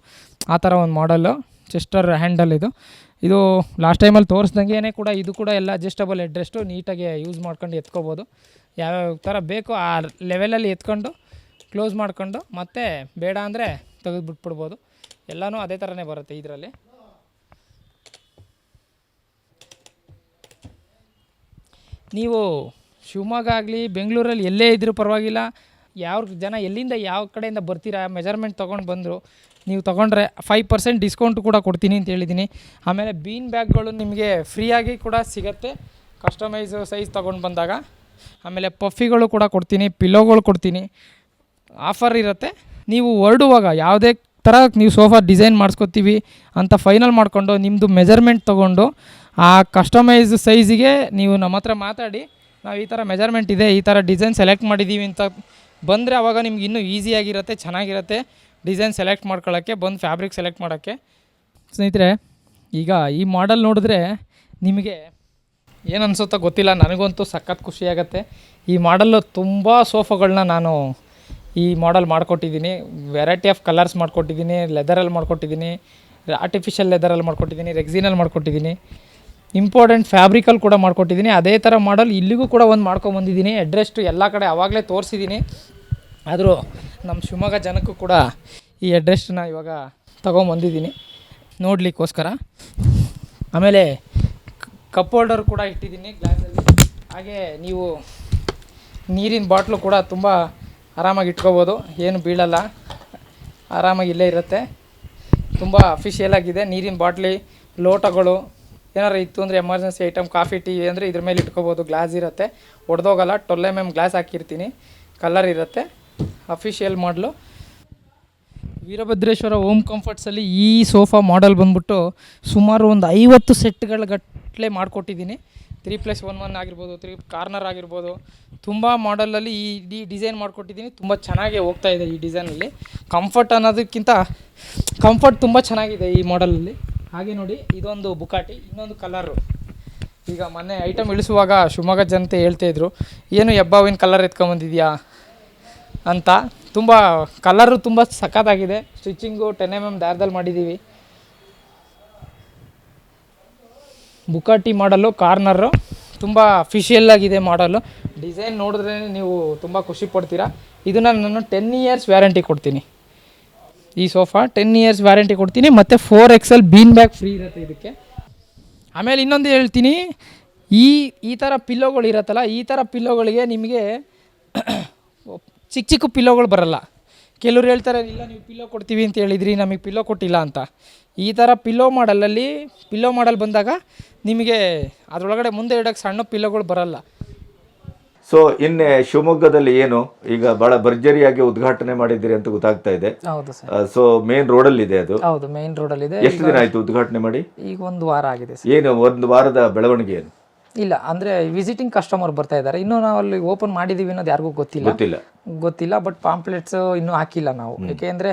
ಆ ಥರ ಒಂದು ಮಾಡಲ್ಲು ಚೆಸ್ಟರ್ ಹ್ಯಾಂಡಲ್ ಇದು. ಇದು ಲಾಸ್ಟ್ ಟೈಮಲ್ಲಿ ತೋರಿಸ್ದಂಗೆ ಕೂಡ ಇದು ಕೂಡ ಎಲ್ಲ ಅಡ್ಜಸ್ಟಬಲ್ ಎಡ್ರೆಸ್ಟು ನೀಟಾಗಿ ಯೂಸ್ ಮಾಡ್ಕೊಂಡು ಎತ್ಕೋಬೋದು. ಯಾವ್ಯಾವ ಥರ ಬೇಕೋ ಆ ಲೆವೆಲಲ್ಲಿ ಎತ್ಕೊಂಡು ಕ್ಲೋಸ್ ಮಾಡ್ಕೊಂಡು ಮತ್ತೆ ಬೇಡ ಅಂದರೆ ತೆಗೆದು ಬಿಟ್ಬಿಡ್ಬೋದು ಎಲ್ಲನೂ ಅದೇ ಥರನೇ ಬರುತ್ತೆ ಇದರಲ್ಲಿ. ನೀವು ಶಿವಮೊಗ್ಗ ಆಗಲಿ, ಬೆಂಗಳೂರಲ್ಲಿ ಎಲ್ಲೇ ಇದ್ದರೂ ಪರವಾಗಿಲ್ಲ ಯಾವ ಜನ ಎಲ್ಲಿಂದ ಯಾವ ಕಡೆಯಿಂದ ಬರ್ತೀರಾ ಮೆಜರ್ಮೆಂಟ್ ತೊಗೊಂಡು ಬಂದರು ನೀವು ತೊಗೊಂಡ್ರೆ ಫೈವ್ ಪರ್ಸೆಂಟ್ ಡಿಸ್ಕೌಂಟ್ ಕೂಡ ಕೊಡ್ತೀನಿ ಅಂತ ಹೇಳಿದ್ದೀನಿ. ಆಮೇಲೆ ಬೀನ್ ಬ್ಯಾಗ್ಗಳು ನಿಮಗೆ ಫ್ರೀಯಾಗಿ ಕೂಡ ಸಿಗುತ್ತೆ. ಕಸ್ಟಮೈಸ್ ಸೈಜ್ ತೊಗೊಂಡು ಬಂದಾಗ. ಆಮೇಲೆ ಪಫಿಗಳು ಕೂಡ ಕೊಡ್ತೀನಿ ಪಿಲೋಗಳು ಕೊಡ್ತೀನಿ. ಆಫರ್ ಇರುತ್ತೆ. ನೀವು ಹೊರಡುವಾಗ ಯಾವುದೇ ಥರ ನೀವು ಸೋಫಾ ಡಿಸೈನ್ ಮಾಡಿಸ್ಕೊತೀವಿ ಅಂತ ಫೈನಲ್ ಮಾಡಿಕೊಂಡು ನಿಮ್ಮದು ಮೆಜರ್ಮೆಂಟ್ ತೊಗೊಂಡು ಆ ಕಸ್ಟಮೈಸ್ ಸೈಜಿಗೆ ನೀವು ನಮ್ಮ ಹತ್ರ ಮಾತಾಡಿ, ನಾವು ಈ ಥರ ಮೆಜರ್ಮೆಂಟ್ ಇದೆ, ಈ ಥರ ಡಿಸೈನ್ ಸೆಲೆಕ್ಟ್ ಮಾಡಿದ್ದೀವಿ ಅಂತ ಬಂದರೆ ಆವಾಗ ನಿಮ್ಗೆ ಇನ್ನೂ ಈಸಿಯಾಗಿರುತ್ತೆ ಚೆನ್ನಾಗಿರುತ್ತೆ. ಡಿಸೈನ್ ಸೆಲೆಕ್ಟ್ ಮಾಡ್ಕೊಳ್ಳೋಕ್ಕೆ, ಬಂದು ಫ್ಯಾಬ್ರಿಕ್ ಸೆಲೆಕ್ಟ್ ಮಾಡೋಕ್ಕೆ. ಸ್ನೇಹಿತರೆ, ಈಗ ಈ ಮಾಡಲ್ ನೋಡಿದ್ರೆ ನಿಮಗೆ ಏನು ಅನಿಸುತ್ತೋ ಗೊತ್ತಿಲ್ಲ, ನನಗಂತೂ ಸಖತ್ ಖುಷಿಯಾಗತ್ತೆ ಈ ಮಾಡಲ್ಲು ತುಂಬ ಸೋಫಾಗಳನ್ನ ನಾನು ಈ ಮಾಡಲ್ ಮಾಡಿಕೊಟ್ಟಿದ್ದೀನಿ. ವೆರೈಟಿ ಆಫ್ ಕಲರ್ಸ್ ಮಾಡಿಕೊಟ್ಟಿದ್ದೀನಿ ಲೆದರಲ್ಲಿ ಮಾಡಿಕೊಟ್ಟಿದ್ದೀನಿ ಆರ್ಟಿಫಿಷಿಯಲ್ ಲೆದರಲ್ಲಿ ಮಾಡಿಕೊಟ್ಟಿದ್ದೀನಿ ರೆಕ್ಸಿನಲ್ಲಿ ಮಾಡಿಕೊಟ್ಟಿದ್ದೀನಿ. ಇಂಪಾರ್ಟೆಂಟ್ ಫ್ಯಾಬ್ರಿಕಲ್ಲಿ ಕೂಡ ಮಾಡಿಕೊಟ್ಟಿದ್ದೀನಿ. ಅದೇ ಥರ ಮಾಡಲ್ ಇಲ್ಲಿಗೂ ಕೂಡ ಒಂದು ಮಾಡ್ಕೊಂಬಂದಿದ್ದೀನಿ ಅಡ್ರೆಸ್ಟು ಎಲ್ಲ ಕಡೆ ಆವಾಗಲೇ ತೋರಿಸಿದ್ದೀನಿ. ಆದರೂ ನಮ್ಮ ಶಿವಮೊಗ್ಗ ಜನಕ್ಕೂ ಕೂಡ ಈ ಅಡ್ರೆಸ್ನ ಇವಾಗ ತೊಗೊಂಬಂದಿದ್ದೀನಿ. ನೋಡಲಿಕ್ಕೋಸ್ಕರ. ಆಮೇಲೆ ಕಪ್ ಹೋಲ್ಡರ್ ಕೂಡ ಇಟ್ಟಿದ್ದೀನಿ ಗ್ಲಾಸಲ್ಲಿ ಹಾಗೆ ನೀವು ನೀರಿನ ಬಾಟ್ಲು ಕೂಡ ತುಂಬ ಆರಾಮಾಗಿ ಇಟ್ಕೋಬೋದು. ಏನು ಬೀಳಲ್ಲ. ಆರಾಮಾಗಿ ಇಲ್ಲೇ ಇರುತ್ತೆ. ತುಂಬ ಅಫಿಷಿಯಲ್ ಆಗಿದೆ. ನೀರಿನ ಬಾಟ್ಲಿ, ಲೋಟಗಳು ಏನಾರು ಇತ್ತು ಅಂದರೆ ಎಮರ್ಜೆನ್ಸಿ ಐಟಮ್ ಕಾಫಿ ಟೀ ಅಂದರೆ ಇದ್ರ ಮೇಲೆ ಇಟ್ಕೋಬೋದು. ಗ್ಲಾಸ್ ಇರುತ್ತೆ. ಒಡೆದೋಗಲ್ಲ. ಟೊಲ್ಲೆ ಮ್ಯಾಮ್ ಗ್ಲಾಸ್ ಹಾಕಿರ್ತೀನಿ. ಕಲರ್ ಇರುತ್ತೆ. ಅಫಿಷಿಯಲ್ ಮಾಡಲು. ವೀರಭದ್ರೇಶ್ವರ ಹೋಮ್ ಕಂಫರ್ಟ್ಸಲ್ಲಿ ಈ ಸೋಫಾ ಮಾಡೆಲ್ ಬಂದ್ಬಿಟ್ಟು ಸುಮಾರು ಒಂದು ಐವತ್ತು ಸೆಟ್ಗಳ ಗಟ್ಟಲೆ ಮಾಡಿಕೊಟ್ಟಿದ್ದೀನಿ. ತ್ರೀ ಪ್ಲಸ್ ಒನ್ ಒನ್ ಆಗಿರ್ಬೋದು ತ್ರೀ ಕಾರ್ನರ್ ಆಗಿರ್ಬೋದು. ತುಂಬ ಮಾಡಲಲ್ಲಿ ಈ ಡಿ ಡಿಸೈನ್ ಮಾಡಿಕೊಟ್ಟಿದ್ದೀನಿ. ತುಂಬ ಚೆನ್ನಾಗೇ ಹೋಗ್ತಾ ಇದೆ ಈ ಡಿಸೈನಲ್ಲಿ ಕಂಫರ್ಟ್ ಅನ್ನೋದಕ್ಕಿಂತ ಕಂಫರ್ಟ್ ತುಂಬ ಚೆನ್ನಾಗಿದೆ ಈ ಮಾಡಲಲ್ಲಿ ಹಾಗೆ ನೋಡಿ, ಇದೊಂದು ಬುಕಾಟಿ ಇನ್ನೊಂದು ಕಲರು ಈಗ ಮೊನ್ನೆ ಐಟಮ್ ಇಳಿಸುವಾಗ ಶಿವಮೊಗ್ಗ ಜನತೆ ಹೇಳ್ತಾಯಿದ್ರು ಏನು ಹೆಬ್ಬಾವಿನ ಕಲರ್ ಎತ್ಕೊಂಬಂದಿದ್ಯಾ ಅಂತ. ತುಂಬ ಕಲರು ತುಂಬ ಸಖತ್ತಾಗಿದೆ. ಸ್ಟಿಚಿಂಗು ಟೆನ್ ಎಂ ಎಂ ದಾರದಲ್ಲಿ ಮಾಡಿದ್ದೀವಿ ಬುಕಾಟಿ ಮಾಡಲು ಕಾರ್ನರು ತುಂಬ ಅಫಿಷಿಯಲ್ಲಾಗಿದೆ ಮಾಡಲು ಡಿಸೈನ್ ನೋಡಿದ್ರೆ ನೀವು ತುಂಬ ಖುಷಿ ಪಡ್ತೀರಾ. ಇದನ್ನು ನಾನು ಟೆನ್ ಇಯರ್ಸ್ ವ್ಯಾರಂಟಿ ಕೊಡ್ತೀನಿ. ಈ ಸೋಫಾ ಟೆನ್ ಇಯರ್ಸ್ ವ್ಯಾರಂಟಿ ಕೊಡ್ತೀನಿ. ಮತ್ತು four XL bean bag free ಇರುತ್ತೆ ಇದಕ್ಕೆ. ಆಮೇಲೆ ಇನ್ನೊಂದು ಹೇಳ್ತೀನಿ. ಈ ಈ ಥರ ಪಿಲ್ಲೋಗಳು ಇರುತ್ತಲ್ಲ, ಈ ಥರ ಪಿಲ್ಲೋಗಳಿಗೆ ನಿಮಗೆ ಚಿಕ್ಕ ಚಿಕ್ಕ ಪಿಲ್ಲೋಗಳು ಬರಲ್ಲ. ಕೆಲವ್ರು ಹೇಳ್ತಾರೆ ಇಲ್ಲ ನೀವು ಪಿಲ್ಲೋ ಕೊಡ್ತೀವಿ ಅಂತ ಹೇಳಿದ್ರಿ ನಮಗೆ ಪಿಲ್ಲೋ ಕೊಟ್ಟಿಲ್ಲ ಅಂತ. ಈ ಥರ ಪಿಲ್ಲೋ ಮಾಡಲಲ್ಲಿ ಪಿಲ್ಲೋ ಮಾಡಲ್ ಬಂದಾಗ ನಿಮಗೆ ಅದರೊಳಗಡೆ ಮುಂದೆ ಇಡೋಕ್ಕೆ ಸಣ್ಣ ಪಿಲ್ಲೋಗಳು ಬರಲ್ಲ. ಸೊ ಇನ್ನೇ ಶಿವಮೊಗ್ಗದಲ್ಲಿ ಏನು? ಈಗ ಬಹಳ ಭರ್ಜರಿಯಾಗಿ ಉದ್ಘಾಟನೆ ಮಾಡಿದ್ದೀರಿ ಅಂತ ಗೊತ್ತಾಗ್ತಾ ಇದೆ. ಹೌದು ಸರ್. ಸೊ ಮೇನ್ ಅಲ್ಲಿ ಇದೆ ಅದು. ಹೌದು ಮೇನ್ ರೋಡಲ್ಲಿದೆ ಎಷ್ಟು ದಿನ ಆಯ್ತು ಉದ್ಘಾಟನೆ ಮಾಡಿ? ಈಗ ಒಂದು ವಾರ ಆಗಿದೆ ಸರ್. ಏನು ಒಂದು ವಾರದ ಬೆಳವಣಿಗೆ ಏನು? ಇಲ್ಲ ಅಂದ್ರೆ ವಿಸಿಟಿಂಗ್ ಕಸ್ಟಮರ್ ಬರ್ತಾ ಇದ್ದಾರೆ. ಇನ್ನೂ ನಾವು ಅಲ್ಲಿ ಓಪನ್ ಮಾಡಿದೀವಿ ಅನ್ನೋದು ಯಾರಿಗೂ ಗೊತ್ತಿಲ್ಲ. ಗೊತ್ತಿಲ್ಲ. ಗೊತ್ತಿಲ್ಲ ಬಟ್ ಪಾಂಪ್ಲೆಟ್ಸ್ ಇನ್ನೂ ಹಾಕಿಲ್ಲ ನಾವು. ಯಾಕೆಂದ್ರೆ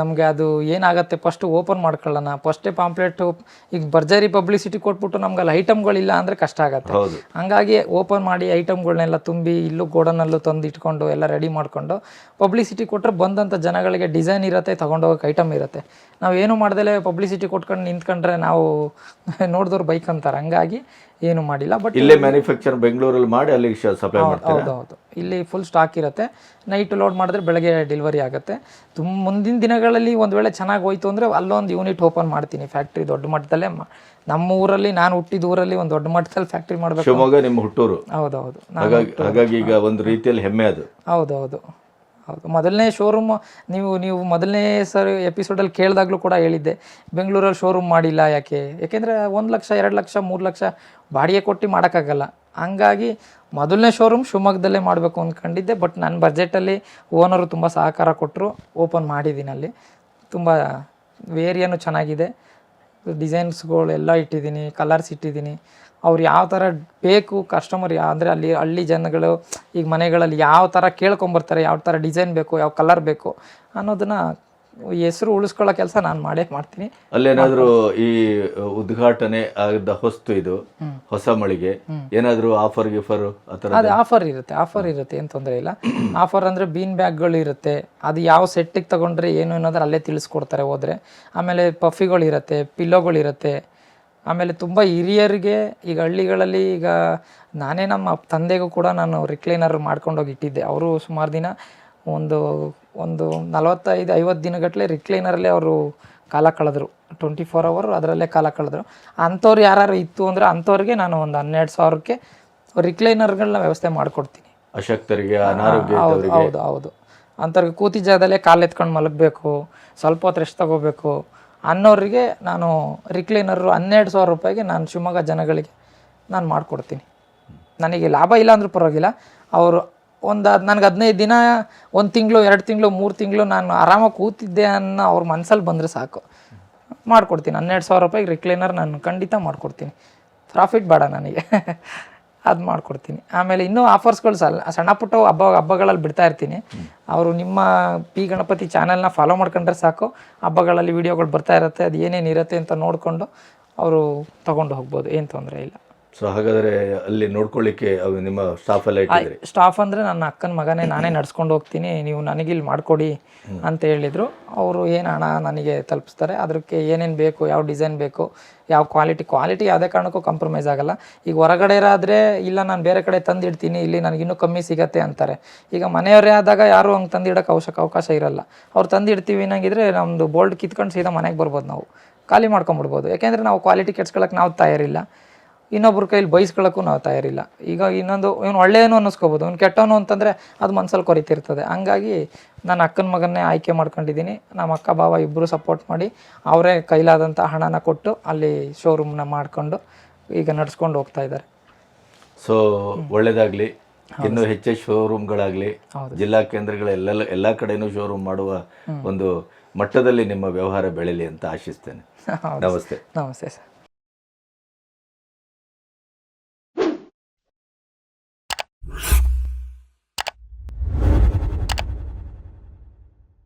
ನಮಗೆ ಅದು ಏನಾಗುತ್ತೆ ಫಸ್ಟ್ ಓಪನ್ ಮಾಡ್ಕೊಳ್ಳೋಣ. ಫಸ್ಟೇ ಪಾಂಪ್ಲೆಟ್ ಈಗ ಭರ್ಜರಿ ಪಬ್ಲಿಸಿಟಿ ಕೊಟ್ಬಿಟ್ಟು ನಮ್ಗೆ ಅಲ್ಲಿ ಐಟಮ್ಗಳಿಲ್ಲ ಅಂದರೆ ಕಷ್ಟ ಆಗುತ್ತೆ. ಹಂಗಾಗಿ ಓಪನ್ ಮಾಡಿ ಐಟಮ್ಗಳನ್ನೆಲ್ಲ ತುಂಬಿ ಇಲ್ಲೂ ಗೋಡನಲ್ಲೂ ತಂದು ಇಟ್ಕೊಂಡು ಎಲ್ಲ ರೆಡಿ ಮಾಡಿಕೊಂಡು ಪಬ್ಲಿಸಿಟಿ ಕೊಟ್ಟರೆ ಬಂದಂಥ ಜನಗಳಿಗೆ ಡಿಸೈನ್ ಇರುತ್ತೆ ತೊಗೊಂಡೋಗಕ್ಕೆ ಐಟಮ್ ಇರುತ್ತೆ. ನಾವು ಏನು ಮಾಡ್ದಲೇ ಪಬ್ಲಿಸಿಟಿ ಕೊಟ್ಕೊಂಡು ನಿಂತ್ಕೊಂಡ್ರೆ ನಾವು ನೋಡಿದವ್ರು ಬೈಕ್ ಅಂತಾರೆ. ಹಂಗಾಗಿ ಏನು ಮಾಡಿಲ್ಲ ಬಟ್ ಇಲ್ಲೇ ಮ್ಯಾನುಫ್ಯಾಕ್ಚರ್ ಬೆಂಗಳೂರಲ್ಲಿ ಮಾಡಿ ಅಲ್ಲಿಗೆ ಸಪ್ಲೈ ಮಾಡ್ತಾರೆ? ಹೌದು ಹೌದು. ಇಲ್ಲಿ ಫುಲ್ ಸ್ಟಾಕ್ ಇರುತ್ತೆ. ನೈಟ್ ಲೋಡ್ ಮಾಡಿದ್ರೆ ಬೆಳಗ್ಗೆ ಡೆಲಿವರಿ ಆಗುತ್ತೆ. ತುಂಬ ಮುಂದಿನ ದಿನಗಳಲ್ಲಿ ಒಂದು ವೇಳೆ ಚೆನ್ನಾಗಿ ಹೋಯ್ತು ಅಂದರೆ ಅಲ್ಲೊಂದು ಯೂನಿಟ್ ಓಪನ್ ಮಾಡ್ತೀನಿ. ಫ್ಯಾಕ್ಟ್ರಿ ದೊಡ್ಡ ಮಟ್ಟದಲ್ಲೇ ನಮ್ಮ ಊರಲ್ಲಿ ನಾನು ಹುಟ್ಟಿದ ಊರಲ್ಲಿ ಒಂದು ದೊಡ್ಡ ಮಟ್ಟದಲ್ಲಿ ಫ್ಯಾಕ್ಟ್ರಿ ಮಾಡಬೇಕು ಶಿವಮೊಗ್ಗ ನಿಮ್ಮ ಹುಟ್ಟೂರು. ಹೌದು ಹೌದು ಹಾಗಾಗಿ ಈಗ ಒಂದು ರೀತಿಯಲ್ಲಿ ಹೆಮ್ಮೆ ಅದು. ಹೌದು ಹೌದು. ಮೊದಲನೇ ಶೋರೂಮ್ ನೀವು ನೀವು ಮೊದಲನೇ ಸರ್ ಎಪಿಸೋಡಲ್ಲಿ ಕೇಳಿದಾಗಲೂ ಕೂಡ ಹೇಳಿದ್ದೆ ಬೆಂಗಳೂರಲ್ಲಿ ಶೋರೂಮ್ ಮಾಡಿಲ್ಲ ಯಾಕೆ? ಯಾಕೆಂದರೆ ಒಂದು ಲಕ್ಷ, ಎರಡು ಲಕ್ಷ, ಮೂರು ಲಕ್ಷ ಬಾಡಿಗೆ ಕೊಟ್ಟು ಮಾಡೋಕ್ಕಾಗಲ್ಲ. ಹಂಗಾಗಿ ಮೊದಲನೇ ಶೋರೂಮ್ ಶಿವಮೊಗ್ಗದಲ್ಲೇ ಮಾಡಬೇಕು ಅಂದ್ಕೊಂಡಿದ್ದೆ ಬಟ್ ನನ್ನ ಬಜೆಟಲ್ಲಿ ಓನರು ತುಂಬ ಸಹಕಾರ ಕೊಟ್ಟರು ಓಪನ್ ಮಾಡಿದ್ದೀನಿ ಅಲ್ಲಿ. ತುಂಬ ವೇರಿಯನು ಚೆನ್ನಾಗಿದೆ. ಡಿಸೈನ್ಸ್ಗಳು ಎಲ್ಲ ಇಟ್ಟಿದ್ದೀನಿ ಕಲರ್ಸ್ ಇಟ್ಟಿದ್ದೀನಿ ಅವ್ರು ಯಾವ ಥರ ಬೇಕು ಕಸ್ಟಮರ್ ಯಾ ಅಂದರೆ ಅಲ್ಲಿ ಹಳ್ಳಿ ಜನಗಳು ಈಗ ಮನೆಗಳಲ್ಲಿ ಯಾವ ಥರ ಕೇಳ್ಕೊಂಬರ್ತಾರೆ ಯಾವ ಥರ ಡಿಸೈನ್ ಬೇಕು ಯಾವ ಕಲರ್ ಬೇಕು ಅನ್ನೋದನ್ನ ಹೆಸರು ಉಳಿಸ್ಕೊಳ್ಳೋ ಕೆಲಸ ನಾನು ಮಾಡೇ ಮಾಡ್ತೀನಿ. ಅಲ್ಲೇನಾದರೂ ಈ ಉದ್ಘಾಟನೆ ಆದ ಹೊಸ್ತು ಇದು ಹೊಸ ಮಳಿಗೆ ಏನಾದರೂ ಆಫರ್ ಗಿಫರ್ ಅದೇ ಅದು ಆಫರ್ ಇರುತ್ತೆ ಆಫರ್ ಇರುತ್ತೆ ಏನು ತೊಂದರೆ ಇಲ್ಲ. ಆಫರ್ ಅಂದರೆ ಬೀನ್ ಬ್ಯಾಗ್ಗಳು ಇರುತ್ತೆ ಅದು ಯಾವ ಸೆಟ್ಟಿಗೆ ತಗೊಂಡ್ರೆ ಏನು ಅನ್ನೋದ್ರ ಅಲ್ಲೇ ತಿಳಿಸ್ಕೊಡ್ತಾರೆ ಹೋದರೆ. ಆಮೇಲೆ ಪಫಿಗಳು ಇರುತ್ತೆ ಪಿಲ್ಲೋಗಳು ಇರುತ್ತೆ ಆಮೇಲೆ ತುಂಬ ಹಿರಿಯರಿಗೆ ಈಗ ಹಳ್ಳಿಗಳಲ್ಲಿ ಈಗ ನಾನೇ ನಮ್ಮ ತಂದೆಗೂ ಕೂಡ ನಾನು ರಿಕ್ಲೈನರ್ ಮಾಡ್ಕೊಂಡೋಗಿ ಇಟ್ಟಿದ್ದೆ. ಅವರು ಸುಮಾರು ದಿನ ಒಂದು ಒಂದು ನಲವತ್ತೈದು ಐವತ್ತು ದಿನಗಟ್ಟಲೆ ರಿಕ್ಲೈನರಲ್ಲೇ ಅವರು ಕಾಲ ಕಳೆದ್ರು. ಟ್ವೆಂಟಿ ಫೋರ್ ಅವರ್ ಅದರಲ್ಲೇ ಕಾಲ ಕಳೆದ್ರು. ಅಂಥವ್ರು ಯಾರು ಇತ್ತು ಅಂದರೆ ಅಂಥವ್ರಿಗೆ ನಾನು ಒಂದು ಹನ್ನೆರಡು ಸಾವಿರಕ್ಕೆ ರಿಕ್ಲೈನರ್ಗಳನ್ನ ವ್ಯವಸ್ಥೆ ಮಾಡಿಕೊಡ್ತೀನಿ. ಅಶಕ್ತರಿಗೆ ಹೌದು ಹೌದು ಹೌದು. ಅಂಥವ್ರಿಗೆ ಕೂತಿ ಜಾಗದಲ್ಲೇ ಕಾಲು ಎತ್ಕೊಂಡು ಮಲಗಬೇಕು ಸ್ವಲ್ಪ ಹೊತ್ತು ರೆಸ್ಟ್ ತಗೋಬೇಕು. ಅನ್ನೋರಿಗೆ ನಾನು ರಿಕ್ಲೈನರು ಹನ್ನೆರಡು ಸಾವಿರ ರೂಪಾಯಿಗೆ ನಾನು ಶಿವಮೊಗ್ಗ ಜನಗಳಿಗೆ ನಾನು ಮಾಡಿಕೊಡ್ತೀನಿ. ನನಗೆ ಲಾಭ ಇಲ್ಲ ಅಂದರೂ ಪರವಾಗಿಲ್ಲ. ಅವರು ಒಂದು ನನಗೆ ಹದಿನೈದು ದಿನ, ಒಂದು ತಿಂಗಳು, ಎರಡು ತಿಂಗಳು, ಮೂರು ತಿಂಗಳು ನಾನು ಆರಾಮಾಗಿ ಕೂತಿದ್ದೆ ಅನ್ನೋ ಅವ್ರ ಮನಸ್ಸಲ್ಲಿ ಬಂದರೆ ಸಾಕು. ಮಾಡಿಕೊಡ್ತೀನಿ. ಹನ್ನೆರಡು ಸಾವಿರ ರೂಪಾಯಿಗೆ ರಿಕ್ಲೈನರ್ ನಾನು ಖಂಡಿತ ಮಾಡಿಕೊಡ್ತೀನಿ. ಪ್ರಾಫಿಟ್ ಬೇಡ ನನಗೆ. ಅದು ಮಾಡಿಕೊಡ್ತೀನಿ. ಆಮೇಲೆ ಇನ್ನೂ ಆಫರ್ಸ್ಗಳು ಸಲ್ಲ ಸಣ್ಣ ಪುಟ್ಟ ಹಬ್ಬ, ಹಬ್ಬಗಳಲ್ಲಿ ಬಿಡ್ತಾ ಇರ್ತೀನಿ. ಅವರು ನಿಮ್ಮ ಪಿ ಗಣಪತಿ ಚಾನಲ್ನ ಫಾಲೋ ಮಾಡ್ಕೊಂಡ್ರೆ ಸಾಕು. ಹಬ್ಬಗಳಲ್ಲಿ ವೀಡಿಯೋಗಳು ಬರ್ತಾ ಇರುತ್ತೆ. ಅದು ಏನೇನು ಇರುತ್ತೆ ಅಂತ ನೋಡಿಕೊಂಡು ಅವರು ತೊಗೊಂಡು ಹೋಗ್ಬೋದು. ಏನು ತೊಂದರೆ ಇಲ್ಲ. ಸೊ ಹಾಗಾದ್ರೆ ಅಲ್ಲಿ ನೋಡ್ಕೊಳ್ಳಿಕ್ಕೆ ಅವು ನಿಮ್ಮ ಸ್ಟಾಫ್ ಎಲ್ಲ ಇಟ್ಟಿದ್ರಿ ಸ್ಟಾಫ್ ಅಂದರೆ ನನ್ನ ಅಕ್ಕನ ಮಗನೇ ನಾನೇ ನಡ್ಸ್ಕೊಂಡು ಹೋಗ್ತೀನಿ ನೀವು ನನಗಿಲ್ಲಿ ಮಾಡಿಕೊಡಿ ಅಂತ ಹೇಳಿದರು. ಅವರು ಏನು ಹಣ ನನಗೆ ತಲುಪಿಸ್ತಾರೆ ಅದಕ್ಕೆ ಏನೇನು ಬೇಕು ಯಾವ ಡಿಸೈನ್ ಬೇಕು ಯಾವ ಕ್ವಾಲಿಟಿ ಕ್ವಾಲಿಟಿ ಯಾವುದೇ ಕಾರಣಕ್ಕೂ ಕಾಂಪ್ರಮೈಸ್ ಆಗಲ್ಲ. ಈಗ ಹೊರಗಡೆ ಇರಾದ್ರೆ ಇಲ್ಲ ನಾನು ಬೇರೆ ಕಡೆ ತಂದಿಡ್ತೀನಿ ಇಲ್ಲಿ ನನಗಿನ್ನೂ ಕಮ್ಮಿ ಸಿಗತ್ತೆ ಅಂತಾರೆ. ಈಗ ಮನೆಯವರೇ ಆದಾಗ ಯಾರು ಹಂಗೆ ತಂದಿಡೋಕೆ ಅವಶ್ಯಕ ಅವಕಾಶ ಇರಲ್ಲ. ಅವ್ರು ತಂದಿಡ್ತೀವಿ ಏನಾಗಿದ್ರೆ ನಮ್ಮದು ಬೋಲ್ಡ್ ಕಿತ್ಕೊಂಡು ಸೀದಾ ಮನೆಗೆ ಬರ್ಬೋದು ನಾವು. ಖಾಲಿ ಮಾಡ್ಕೊಂಬಿಡ್ಬೋದು. ಯಾಕೆಂದರೆ ನಾವು ಕ್ವಾಲಿಟಿ ಕೆಡ್ಸ್ಕೊಳಕ್ಕೆ ನಾವು ತಯಾರಿಲ್ಲ. ಇನ್ನೊಬ್ರ ಕೈಲಿ ಬೈಸ್ಕೊಳ್ಳೋಕ್ಕೂ ನಾವು ತಯಾರಿಲ್ಲ. ಈಗ ಇನ್ನೊಂದು ಇವನು ಒಳ್ಳೆಯನು ಅನ್ನಿಸ್ಕೋಬೋದು. ಅವ್ನು ಕೆಟ್ಟವನು ಅಂತಂದರೆ ಅದು ಮನಸ್ಸಲ್ಲಿ ಕೊರಿತಿರ್ತದೆ. ಹಂಗಾಗಿ ನನ್ನ ಅಕ್ಕನ ಮಗನ್ನೇ ಆಯ್ಕೆ ಮಾಡ್ಕೊಂಡಿದ್ದೀನಿ. ನಮ್ಮ ಅಕ್ಕ ಭಾವ ಇಬ್ಬರು ಸಪೋರ್ಟ್ ಮಾಡಿ ಅವರೇ ಕೈಲಾದಂಥ ಹಣನ ಕೊಟ್ಟು ಅಲ್ಲಿ ಶೋರೂಮ್ನ ಮಾಡಿಕೊಂಡು ಈಗ ನಡ್ಸ್ಕೊಂಡು ಹೋಗ್ತಾ ಇದ್ದಾರೆ. ಸೊ ಒಳ್ಳೇದಾಗಲಿ. ಇನ್ನು ಹೆಚ್ಚು ಶೋರೂಮ್ಗಳಾಗಲಿ ಜಿಲ್ಲಾ ಕೇಂದ್ರಗಳ ಎಲ್ಲ ಎಲ್ಲ ಕಡೆನೂ ಶೋರೂಮ್ ಮಾಡುವ ಒಂದು ಮಟ್ಟದಲ್ಲಿ ನಿಮ್ಮ ವ್ಯವಹಾರ ಬೆಳೀಲಿ ಅಂತ ಆಶಿಸ್ತೇನೆ. ನಮಸ್ತೆ. ನಮಸ್ತೆ ಸರ್.